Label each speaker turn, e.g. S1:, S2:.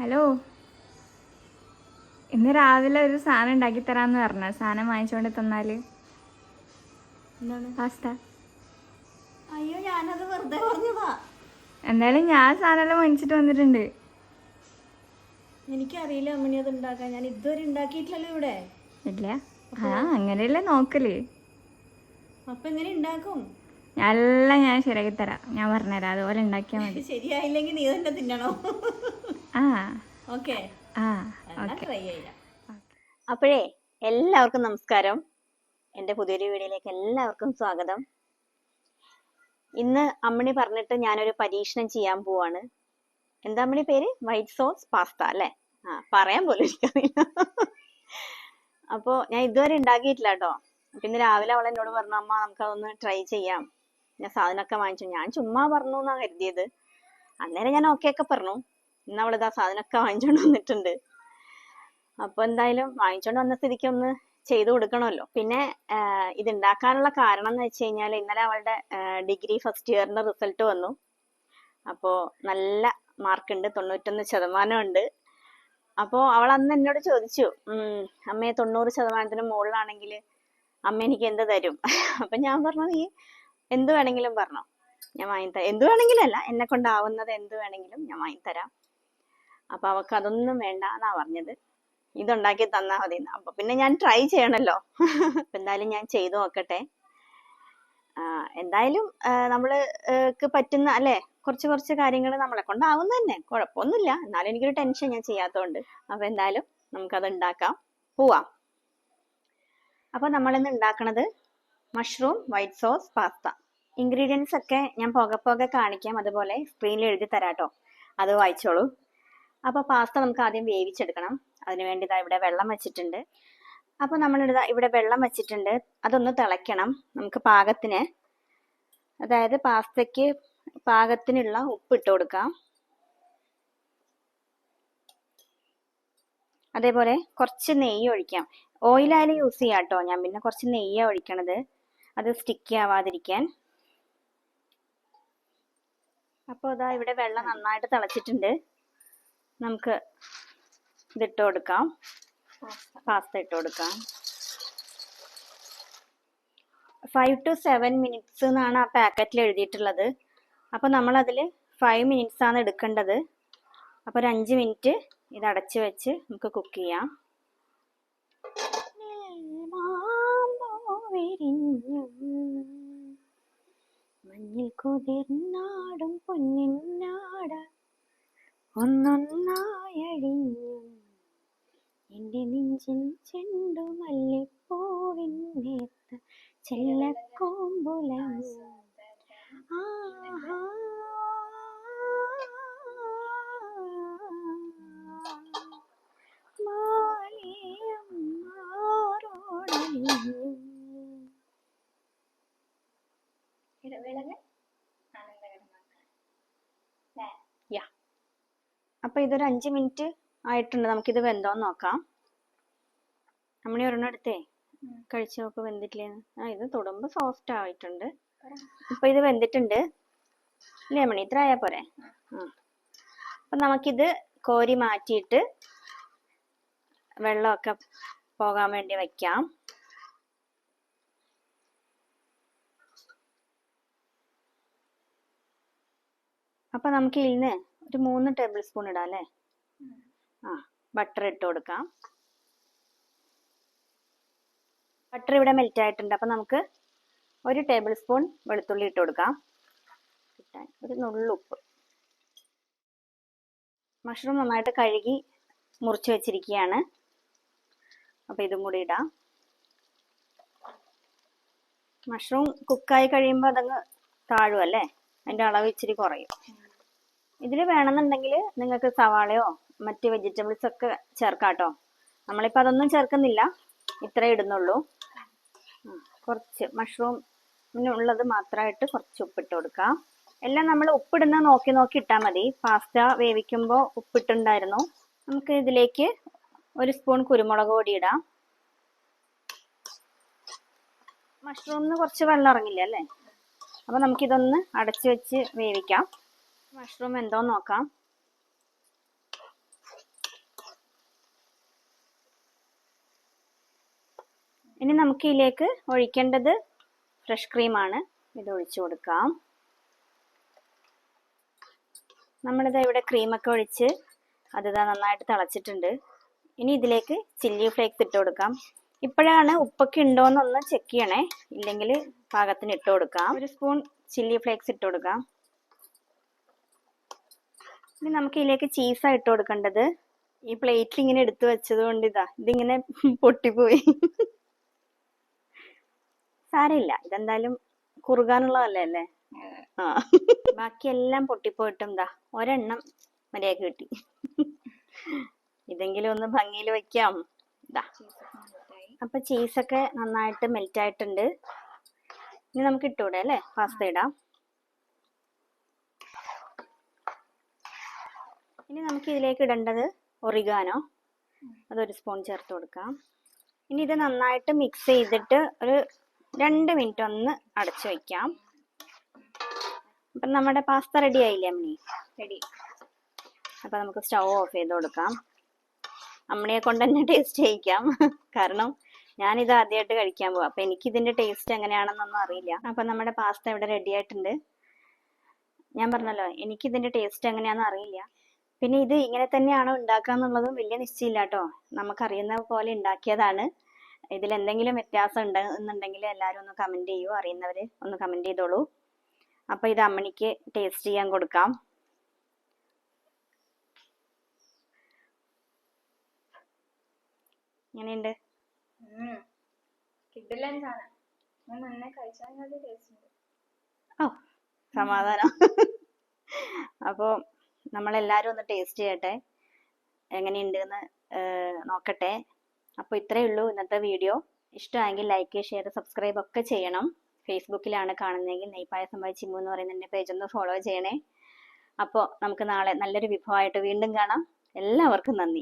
S1: hello ഇന്ന് രാവിലെ ഒരു സാധനം ഉണ്ടാക്കി തരാന്ന് പറഞ്ഞു സാധനം വാങ്ങിച്ചുകൊണ്ട് തന്നാല്
S2: പാസ്ത അയ്യോ വെറുതെ
S1: എന്തായാലും ഞാൻ സാധനം വാങ്ങിച്ചിട്ട് വന്നിട്ടുണ്ട്
S2: എനിക്കറിയില്ല അമ്മണി അത് ഉണ്ടാക്കാൻ ഞാൻ ഇതുവരെ ഉണ്ടാക്കിയിട്ടില്ലല്ലോ ഇവിടെ
S1: ഇല്ല ആ അങ്ങനെയല്ലേ നോക്കല്
S2: അപ്പൊ എങ്ങനെ ഉണ്ടാക്കും
S1: എല്ലാം ഞാൻ ശരിയാക്കി തരാം ഞാൻ പറഞ്ഞുതരാം അതുപോലെ ഉണ്ടാക്കിയാൽ മതി
S2: ശരിയായില്ലെങ്കിൽ നീ തന്നെ തിന്നണോ
S1: അപ്പോഴേ എല്ലാവർക്കും നമസ്കാരം എൻ്റെ പുതിയൊരു വീഡിയോയിലേക്ക് എല്ലാവർക്കും സ്വാഗതം ഇന്ന് അമ്മണി പറഞ്ഞിട്ട് ഞാനൊരു പരീക്ഷണം ചെയ്യാൻ പോവാണ് എന്താ അമ്മണി പേര് വൈറ്റ് സോസ് പാസ്ത അല്ലെ ആ പറയാൻ പോലും എനിക്കറിയില്ല അപ്പോൾ ഞാൻ ഇതുവരെ ഉണ്ടാക്കിയിട്ടില്ല കേട്ടോ പിന്നെ രാവിലെ അവൾ എന്നോട് പറഞ്ഞു അമ്മ നമുക്കതൊന്ന് ട്രൈ ചെയ്യാം ഞാൻ സാധനമൊക്കെ വാങ്ങിച്ചു ഞാൻ ചുമ്മാ പറഞ്ഞു എന്നാ കരുതിയത് അന്നേരം ഞാൻ ഓക്കെ ഒക്കെ പറഞ്ഞു ഇന്ന് ഇതാ സാധനമൊക്കെ വാങ്ങിച്ചോണ്ട് വന്നിട്ടുണ്ട് അപ്പൊ എന്തായാലും വാങ്ങിച്ചോണ്ട് വന്ന സ്ഥിതിക്ക് ഒന്ന് ചെയ്തു കൊടുക്കണമല്ലോ പിന്നെ ഇത് ഉണ്ടാക്കാനുള്ള കാരണം എന്ന് വെച്ച് കഴിഞ്ഞാൽ ഇന്നലെ അവളുടെ ഡിഗ്രി ഫസ്റ്റ് ഇയറിന്റെ റിസൾട്ട് വന്നു അപ്പോൾ നല്ല മാർക്ക് ഉണ്ട് തൊണ്ണൂറ്റൊന്ന് ശതമാനം ഉണ്ട് അപ്പോൾ അവൾ അന്ന് എന്നോട് ചോദിച്ചു അമ്മയെ തൊണ്ണൂറ് ശതമാനത്തിന് മുകളിലാണെങ്കിൽ അമ്മ എനിക്ക് എന്ത് തരും അപ്പൊ ഞാൻ പറഞ്ഞു നീ എന്ത് വേണമെങ്കിലും പറഞ്ഞോ ഞാൻ തരാം എന്ത് വേണമെങ്കിലും അല്ല എന്നെ കൊണ്ടാവുന്നത് എന്ത് വേണമെങ്കിലും ഞാൻ തരാം അപ്പോൾ അവക്ക് അതൊന്നും വേണ്ട എന്നാ പറഞ്ഞത് ഇതുണ്ടാക്കി തന്നാ മതി അപ്പൊ പിന്നെ ഞാൻ ട്രൈ ചെയ്യണല്ലോ എന്തായാലും ഞാൻ ചെയ്തു നോക്കട്ടെ എന്തായാലും നമ്മൾക്ക് പറ്റുന്ന അല്ലെ കുറച്ച് കുറച്ച് കാര്യങ്ങൾ നമ്മളെ കൊണ്ടാവുന്ന തന്നെ കുഴപ്പമൊന്നുമില്ല എന്നാലും എനിക്കൊരു ടെൻഷൻ ഞാൻ ചെയ്യാത്തതുകൊണ്ട് അപ്പൊ എന്തായാലും നമുക്കത് ഉണ്ടാക്കാം പോവാം അപ്പൊ ഇന്ന് ഉണ്ടാക്കണത് mushroom white sauce pasta ingredients ഒക്കെ ഞാൻ പോകെ പോകെ കാണിക്കാം അതുപോലെ സ്ക്രീനിൽ എഴുതി തരാട്ടോ അത് വായിച്ചോളൂ അപ്പോൾ പാസ്ത നമുക്ക് ആദ്യം വേവിച്ചെടുക്കണം അതിന് വേണ്ടി ഇതാ ഇവിടെ വെള്ളം വെച്ചിട്ടുണ്ട് അപ്പോൾ ഇതാ ഇവിടെ വെള്ളം വെച്ചിട്ടുണ്ട് അതൊന്ന് തിളയ്ക്കണം നമുക്ക് പാകത്തിന് അതായത് പാസ്തയ്ക്ക് പാകത്തിനുള്ള ഉപ്പ് ഇട്ട് കൊടുക്കാം അതേപോലെ കുറച്ച് നെയ്യ് ഒഴിക്കാം ഓയിലായാലും യൂസ് ചെയ്യാം കേട്ടോ ഞാൻ പിന്നെ കുറച്ച് നെയ്യാ ഒഴിക്കണത് അത് സ്റ്റിക്ക് ആവാതിരിക്കാൻ അപ്പോൾ അതാ ഇവിടെ വെള്ളം നന്നായിട്ട് തിളച്ചിട്ടുണ്ട് നമുക്ക് ഇതിട്ട് കൊടുക്കാം പാസ്ത ഇട്ട് കൊടുക്കാം ഫൈവ് ടു സെവൻ മിനിറ്റ്സ് എന്നാണ് ആ പാക്കറ്റിൽ എഴുതിയിട്ടുള്ളത് അപ്പോൾ നമ്മളതിൽ ഫൈവ് മിനിറ്റ്സ് ആണ് എടുക്കേണ്ടത് അപ്പോൾ ഒരു അഞ്ച് മിനിറ്റ് ഇത് അടച്ച് വെച്ച് നമുക്ക് കുക്ക് ചെയ്യാം മഞ്ഞിൽ കുതിർന്നാടും പൊന്നിൻ ഒന്നൊന്നായടിഞ്ഞു എൻ്റെ നെഞ്ചിൽ ചെണ്ടു മല്ലിപ്പൂവിന്നേത്ത ചെല്ലക്കോമ്പുലഞ്ഞു ആഹാ ഇടവേളകൾ അപ്പോൾ ഇതൊരു അഞ്ച് മിനിറ്റ് ആയിട്ടുണ്ട് നമുക്കിത് വെന്തോ നോക്കാം നമ്മളീ ഒരെണ്ണം എടുത്തേ കഴിച്ച് നോക്ക് വെന്തിട്ടില്ലേ ആ ഇത് തൊടുമ്പോൾ സോഫ്റ്റ് ആയിട്ടുണ്ട് അപ്പോൾ ഇത് വെന്തിട്ടുണ്ട് ഇല്ലേ മണി ഇത്ര ആയാ പോരെ ആ നമുക്കിത് കോരി മാറ്റിയിട്ട് വെള്ളമൊക്കെ പോകാൻ വേണ്ടി വയ്ക്കാം അപ്പൊ നമുക്ക് ഇന്ന് ഒരു മൂന്ന് ടേബിൾ സ്പൂൺ ഇടാം അല്ലേ ആ ബട്ടർ ഇട്ട് കൊടുക്കാം ബട്ടർ ഇവിടെ മെൽറ്റ് ആയിട്ടുണ്ട് അപ്പം നമുക്ക് ഒരു ടേബിൾ സ്പൂൺ വെളുത്തുള്ളി ഇട്ട് കൊടുക്കാം കിട്ടാൻ ഒരു നുള്ളുപ്പ് മഷ്റൂം നന്നായിട്ട് കഴുകി മുറിച്ച് വെച്ചിരിക്കുകയാണ് അപ്പം ഇതും കൂടി ഇടാം മഷ്റൂം കുക്കായി കഴിയുമ്പോൾ അതങ്ങ് താഴും അല്ലേ അതിൻ്റെ അളവ് ഇച്ചിരി കുറയും ഇതിൽ വേണമെന്നുണ്ടെങ്കിൽ നിങ്ങൾക്ക് സവാളയോ മറ്റ് വെജിറ്റബിൾസ് ഒക്കെ ചേർക്കാം കേട്ടോ നമ്മളിപ്പോൾ അതൊന്നും ചേർക്കുന്നില്ല ഇത്ര ഇടുന്നുള്ളൂ കുറച്ച് മഷ്റൂമിനുള്ളത് മാത്രമായിട്ട് കുറച്ച് ഉപ്പിട്ട് കൊടുക്കാം എല്ലാം നമ്മൾ ഉപ്പിടുന്ന നോക്കി നോക്കി ഇട്ടാൽ മതി പാസ്ത വേവിക്കുമ്പോൾ ഉപ്പിട്ടുണ്ടായിരുന്നു നമുക്ക് ഇതിലേക്ക് ഒരു സ്പൂൺ കുരുമുളക് പൊടി ഇടാം മഷ്റൂമിന് കുറച്ച് വെള്ളം ഇറങ്ങില്ല അല്ലേ അപ്പം നമുക്കിതൊന്ന് അടച്ചു വെച്ച് വേവിക്കാം മഷ്റൂം എന്തോ നോക്കാം ഇനി നമുക്ക് ഇതിലേക്ക് ഒഴിക്കേണ്ടത് ഫ്രഷ് ക്രീമാണ് ഇത് ഒഴിച്ചു കൊടുക്കാം നമ്മളിത് ഇവിടെ ക്രീമൊക്കെ ഒഴിച്ച് അതിതാ നന്നായിട്ട് തിളച്ചിട്ടുണ്ട് ഇനി ഇതിലേക്ക് ചില്ലി ഫ്ലേക്സ് ഇട്ട് കൊടുക്കാം ഇപ്പോഴാണ് ഉപ്പൊക്കെ ഉണ്ടോയെന്നൊന്ന് ചെക്ക് ചെയ്യണേ ഇല്ലെങ്കിൽ പാകത്തിന് ഇട്ട് കൊടുക്കാം ഒരു സ്പൂൺ ചില്ലി ഫ്ലേക്സ് ഇട്ട് കൊടുക്കാം ഇനി നമുക്ക് ഇതിലേക്ക് ചീസാണ് ഇട്ട് കൊടുക്കേണ്ടത് ഈ പ്ലേറ്റിൽ ഇങ്ങനെ എടുത്തു വെച്ചത് കൊണ്ട് ഇതാ ഇതിങ്ങനെ പൊട്ടിപ്പോയി സാരമില്ല ഇതെന്തായാലും കുറുകാനുള്ളതല്ലേ അല്ലേ ആ ബാക്കിയെല്ലാം പൊട്ടിപ്പോയിട്ടും ദാ ഒരെണ്ണം മര്യാദക്ക് കിട്ടി ഇതെങ്കിലും ഒന്ന് ഭംഗിയിൽ വെക്കാം ദാ അപ്പൊ ചീസൊക്കെ നന്നായിട്ട് മെൽറ്റ് ആയിട്ടുണ്ട് ഇനി നമുക്ക് ഇട്ടൂടെ അല്ലേ പാസ്ത ഇടാം ഇനി നമുക്ക് ഇതിലേക്ക് ഇടേണ്ടത് ഒറിഗാനോ അതൊരു സ്പൂൺ ചേർത്ത് കൊടുക്കാം ഇനി ഇത് നന്നായിട്ട് മിക്സ് ചെയ്തിട്ട് ഒരു രണ്ട് മിനിറ്റ് ഒന്ന് അടച്ചു വയ്ക്കാം അപ്പം നമ്മുടെ പാസ്ത റെഡി ആയില്ലേ അമ്മി റെഡി അപ്പം നമുക്ക് സ്റ്റൗ ഓഫ് ചെയ്ത് കൊടുക്കാം അമ്മണിയെ കൊണ്ട് തന്നെ ടേസ്റ്റ് ചെയ്യിക്കാം കാരണം ഞാനിത് ആദ്യമായിട്ട് കഴിക്കാൻ പോകാം അപ്പം എനിക്ക് ഇതിന്റെ ടേസ്റ്റ് എങ്ങനെയാണെന്നൊന്നും അറിയില്ല അപ്പം നമ്മുടെ പാസ്ത ഇവിടെ റെഡി ആയിട്ടുണ്ട് ഞാൻ പറഞ്ഞല്ലോ എനിക്ക് ഇതിന്റെ ടേസ്റ്റ് എങ്ങനെയാണെന്ന് അറിയില്ല പിന്നെ ഇത് ഇങ്ങനെ തന്നെയാണോ ഉണ്ടാക്കുക എന്നുള്ളതും വലിയ നിശ്ചയമില്ല കേട്ടോ നമുക്കറിയുന്ന പോലെ ഉണ്ടാക്കിയതാണ് ഇതിൽ എന്തെങ്കിലും വ്യത്യാസം ഉണ്ട് എന്നുണ്ടെങ്കിൽ എല്ലാവരും ഒന്ന് കമൻറ്റ് ചെയ്യൂ അറിയുന്നവർ ഒന്ന് കമൻറ്റ് ചെയ്തോളൂ അപ്പോൾ ഇത് അമ്മണിക്ക് ടേസ്റ്റ് ചെയ്യാൻ കൊടുക്കാം എങ്ങനെയുണ്ട് ഓ സമാധാനം അപ്പോൾ നമ്മളെല്ലാവരും ഒന്ന് ടേസ്റ്റ് ചെയ്യട്ടെ എങ്ങനെയുണ്ട് എന്ന് നോക്കട്ടെ അപ്പൊ ഇത്രയേ ഉള്ളൂ ഇന്നത്തെ വീഡിയോ ഇഷ്ടമായെങ്കിൽ ലൈക്ക് ഷെയർ സബ്സ്ക്രൈബ് ഒക്കെ ചെയ്യണം ഫേസ്ബുക്കിലാണ് കാണുന്നതെങ്കിൽ നെയ്പായ സംഭവ ചിമ്മു എന്ന് പറയുന്ന എന്റെ പേജ് ഒന്ന് ഫോളോ ചെയ്യണേ അപ്പോൾ നമുക്ക് നാളെ നല്ലൊരു വിഭവമായിട്ട് വീണ്ടും കാണാം എല്ലാവർക്കും നന്ദി